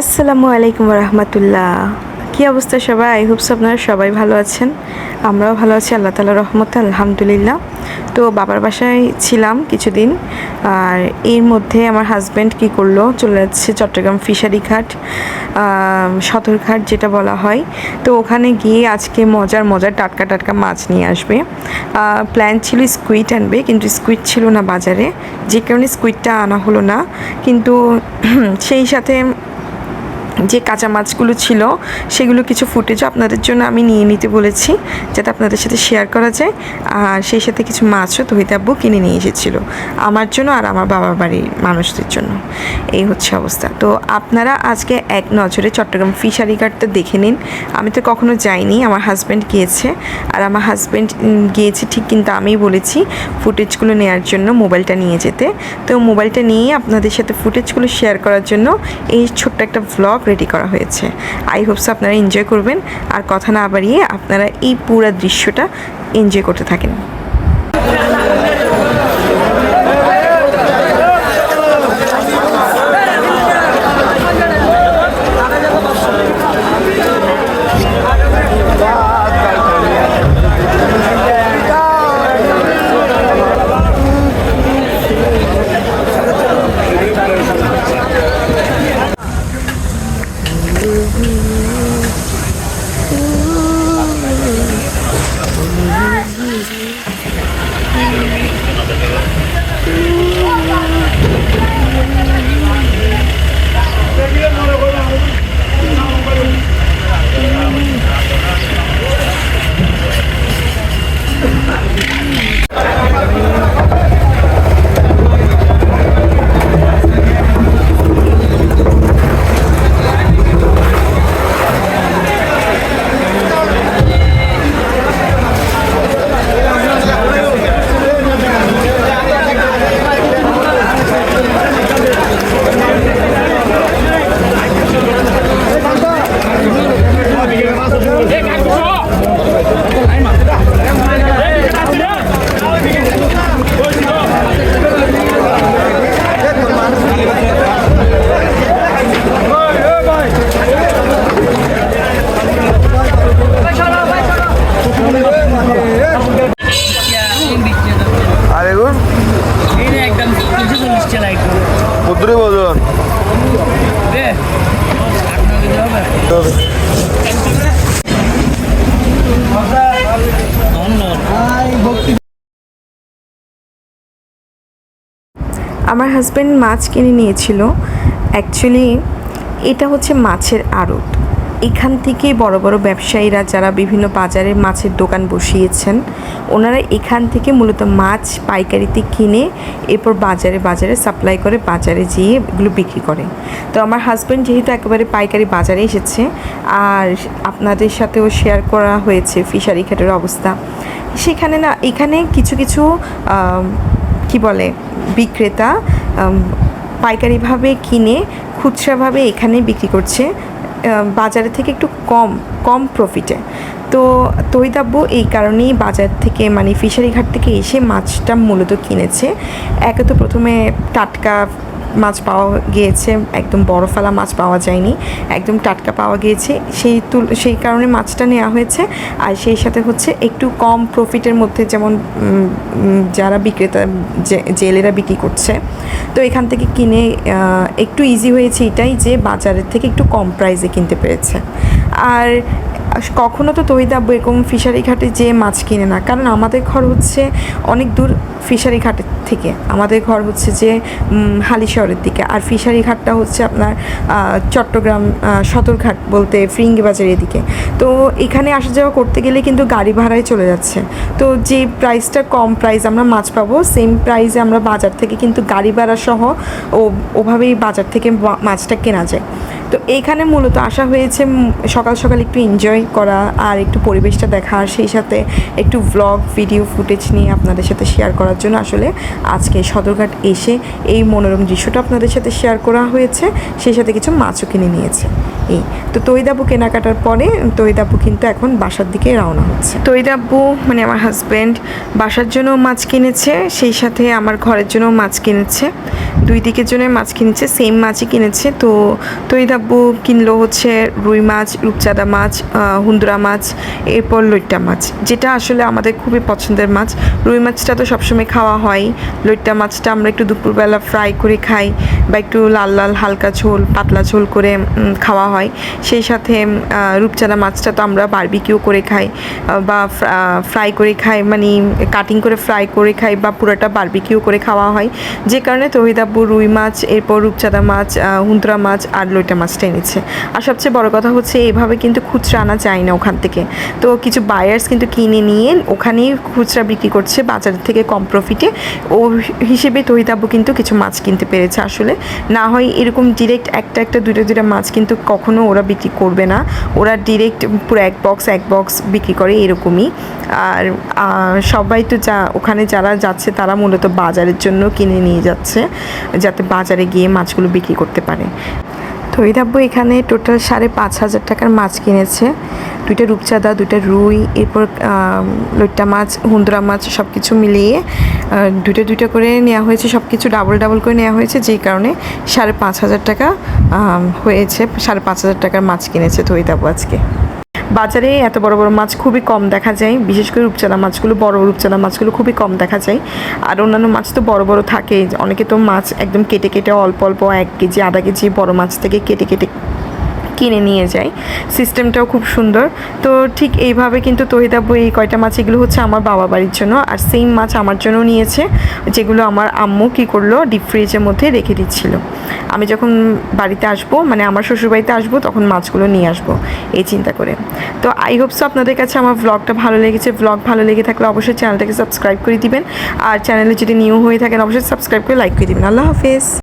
আসসালামু আলাইকুম রহমতুল্লাহ কী অবস্থা সবাই? আই হোপস আপনারা সবাই ভালো আছেন। আমরাও ভালো আছি, আল্লাহ তালা রহমতে, আলহামদুলিল্লাহ। তো বাবার বাসায় ছিলাম কিছুদিন। আর এর মধ্যে আমার হাজব্যান্ড কী করল? চলে যাচ্ছে চট্টগ্রাম ফিশারি ঘাট সদরঘাট যেটা বলা হয়। তো ওখানে গিয়ে আজকে মজার মজার টাটকা টাটকা মাছ নিয়ে আসবে। প্ল্যান ছিল স্কুইড আনবে, কিন্তু স্কুইড ছিল না বাজারে। যে কারণে স্কুইডটা আনা হলো না। কিন্তু সেই সাথে যে কাঁচা মাছগুলো ছিল, সেগুলো কিছু ফুটেজও আপনাদের জন্য আমি নিয়ে নিতে বলেছি, যাতে আপনাদের সাথে শেয়ার করা যায়। আর সেই সাথে কিছু মাছও তহিতা আব্বু কিনে নিয়ে এসেছিল, আমার জন্য আর আমার বাবার বাড়ির মানুষদের জন্য। এই হচ্ছে অবস্থা। তো আপনারা আজকে এক নজরে চট্টগ্রাম ফিশারি ঘাটটা দেখে নিন। আমি তো কখনো যাইনি, আমার হাজব্যান্ড গিয়েছে। আর আমার হাজব্যান্ড গিয়েছে ঠিক কিন্তু আমিই বলেছি ফুটেজগুলো নেওয়ার জন্য মোবাইলটা নিয়ে যেতে। তো মোবাইলটা নিয়ে আপনাদের সাথে ফুটেজগুলো শেয়ার করার জন্য এই ছোট্ট একটা ভ্লগ রেডি করা হয়েছে। আই হোপস আপনারা এনজয় করবেন। আর কথা না বাড়িয়ে আপনারা এই পুরো দৃশ্যটা এনজয় করতে থাকেন। আর আমার হাজব্যান্ড মাছ কিনে নিয়েছিল। অ্যাকচুয়ালি এটা হচ্ছে মাছের আড়ত। এখান থেকে বড় বড় ব্যবসায়ীরা যারা বিভিন্ন বাজারে মাছের দোকান বসিয়েছেন, ওনারা এখান থেকে মূলত মাছ পাইকারিতে কিনে এরপর বাজারে বাজারে সাপ্লাই করে বাজারে যেয়ে এগুলো বিক্রি করে। তো আমার হাজব্যান্ড যেহেতু একেবারে পাইকারি বাজারে এসেছে, আর আপনাদের সাথেও শেয়ার করা হয়েছে ফিশারি ঘাটের অবস্থা, সেখানে না, এখানে কিছু কিছু কি বলে, বিক্রেতা পাইকারিভাবে কিনে খুচরাভাবে এখানে বিক্রি করছে। বাজারে থেকে একটু কম কম প্রফিটে তো তৈদাব্য এই কারণেই বাজার থেকে মানে ফিশারি ঘাট থেকে এসে মাছটা মূলত কিনেছে। একে তো প্রথমে টাটকা মাছ পাওয়া গিয়েছে, একদম বড় ফেলা মাছ পাওয়া যায়নি, একদম টাটকা পাওয়া গিয়েছে। সেই তুল, সেই কারণে মাছটা নেওয়া হয়েছে। আর সেই সাথে হচ্ছে একটু কম প্রফিটের মধ্যে যেমন যারা বিক্রেতা জেলেরা বিক্রি করছে। তো এখান থেকে কিনে একটু ইজি হয়েছে এটাই যে বাজারের থেকে একটু কম প্রাইসে কিনতে পেরেছে। আর কখনো তো তহিদাব্য এরকম ফিশারি ঘাটে যে মাছ কিনে না। কারণ আমাদের ঘর হচ্ছে অনেক দূর ফিশারি ঘাটের থেকে। আমাদের ঘর হচ্ছে যে উম, হালিশহরের দিকে। আর ফিশারি ঘাটটা হচ্ছে আপনার চট্টগ্রাম সদরঘাট বলতে ফিরিঙ্গিবাজার এদিকে। তো এখানে আসা যাওয়া করতে গেলে কিন্তু গাড়ি ভাড়ায় চলে যাচ্ছে। তো যে প্রাইসটা কম প্রাইস আমরা মাছ পাবো সেম প্রাইসে আমরা বাজার থেকে কিন্তু গাড়ি ভাড়া সহ ও ওভাবেই বাজার থেকে মাছটা কেনা যায়। তো এইখানে মূলত আসা হয়েছে সকাল সকাল একটু এনজয় করা আর একটু পরিবেশটা দেখা আর সেই সাথে একটু ভ্লগ ভিডিও ফুটেজ নিয়ে আপনাদের সাথে শেয়ার করার জন্য আসলে আজকে সদরঘাট এসে এই মনোরম দৃশ্যটা আপনাদের সাথে শেয়ার করা হয়েছে, সেই সাথে কিছু মাছও কিনে নিয়েছে। এই, তো তৈদাব্বু কেনাকাটার পরে তৈদাব্বু কিন্তু এখন বাসার দিকে রওনা হচ্ছে। তৈদাব্বু মানে আমার হাজব্যান্ড বাসার জন্য মাছ কিনেছে, সেই সাথে আমার ঘরের জন্য মাছ কিনেছে। দুই দিকের জন্য মাছ কিনেছে সেম মাছই কিনেছে। তো তৈদাব্বু কিনলো হচ্ছে রুই মাছ, রূপচাঁদা মাছ হুন্দুরা মাছ, এরপর লইট্টা মাছ। যেটা আসলে আমাদের খুবই পছন্দের মাছ। রুই মাছটা তো সবসময় খাওয়া হয়। লইট্টা মাছটা আমরা একটু দুপুরবেলা ফ্রাই করে খাই বা একটু লাল লাল হালকা ঝোল, পাতলা ঝোল করে খাওয়া হয়। সেই সাথে রূপচাঁদা মাছটা তো আমরা বারবিকিউ করে খাই বা ফ্রাই করে খাই মানে কাটিং করে ফ্রাই করে খাই বা পুরোটা বারবিকিউ করে খাওয়া হয়। যে কারণে তহিদাব্বু রুই মাছ এরপর রূপচাঁদা মাছ আহ, হুন্তরা মাছ আর লইটা মাছটা এনেছে আর সবচেয়ে বড় কথা হচ্ছে এইভাবে কিন্তু খুচরা আনা যায় না ওখান থেকে। তো কিছু বায়ার্স কিন্তু কিনে নিয়ে ওখানেই খুচরা বিক্রি করছে বাজার থেকে কম প্রফিটে ও হিসেবে তহিদাব্বু কিন্তু কিছু মাছ কিনতে পেরেছে আসলে। না হয় এরকম ডিরেক্ট একটা একটা দুটো দুটো মাছ কিন্তু কখনো ওরা বিক্রি করবে না। ওরা ডিরেক্ট পুরো এক বক্স এক বক্স বিক্রি করে এরকমই। আর সবাই তো যা ওখানে যারা যাচ্ছে তারা মূলত বাজারের জন্য কিনে নিয়ে যাচ্ছে। যাতে বাজারে গিয়ে মাছগুলো বিক্রি করতে পারে। তৈদাব্য এখানে টোটাল সাড়ে পাঁচ হাজার টাকার মাছ কিনেছে। দুইটা রূপচাঁদা, দুইটা রুই, এরপর লইট্টা মাছ, হুন্দরা মাছ সব কিছু মিলিয়ে দুইটা দুইটা করে নেওয়া হয়েছে সব কিছু ডাবল ডাবল করে নেওয়া হয়েছে, যেই কারণে সাড়ে পাঁচ হাজার টাকা হয়েছে, সাড়ে পাঁচ হাজার টাকার মাছ কিনেছে তো তৈদাব্য আজকে। বাজারে এত বড় বড় মাছ খুবই কম দেখা যায়। বিশেষ করে রূপচাঁদা মাছগুলো, বড় রূপচাঁদা মাছগুলো খুবই কম দেখা যায়। আর অন্যান্য মাছ তো বড় বড় থাকে। অনেকে তো মাছ একদম কেটে কেটে অল্প অল্প এক কেজি, আধা কেজি বড় মাছ থেকে কেটে কেটে কিনে নিয়ে যায় সিস্টেমটাও খুব সুন্দর। তো ঠিক এইভাবে কিন্তু তহিদাব্য এই কয়টা মাছ, এগুলো হচ্ছে আমার বাবা বাড়ির জন্য। আর সেম মাছ আমার জন্য নিয়েছে, যেগুলো আমার আম্মু কী করল ডিপ ফ্রিজের মধ্যে রেখে দিচ্ছিল। আমি যখন বাড়িতে আসব মানে আমার শ্বশুরবাড়িতে আসব, তখন মাছগুলো নিয়ে আসব, এই চিন্তা করে। তো আই হোপস আপনাদের কাছে আমার ব্লগটা ভালো লেগেছে। ব্লগ ভালো লেগে থাকলে অবশ্যই চ্যানেলটাকে সাবস্ক্রাইব করে দিবেন। আর চ্যানেলে যদি নিউ হয়ে থাকেন, অবশ্যই সাবস্ক্রাইব করে লাইক করে দিবেন। আল্লাহ হাফেজ।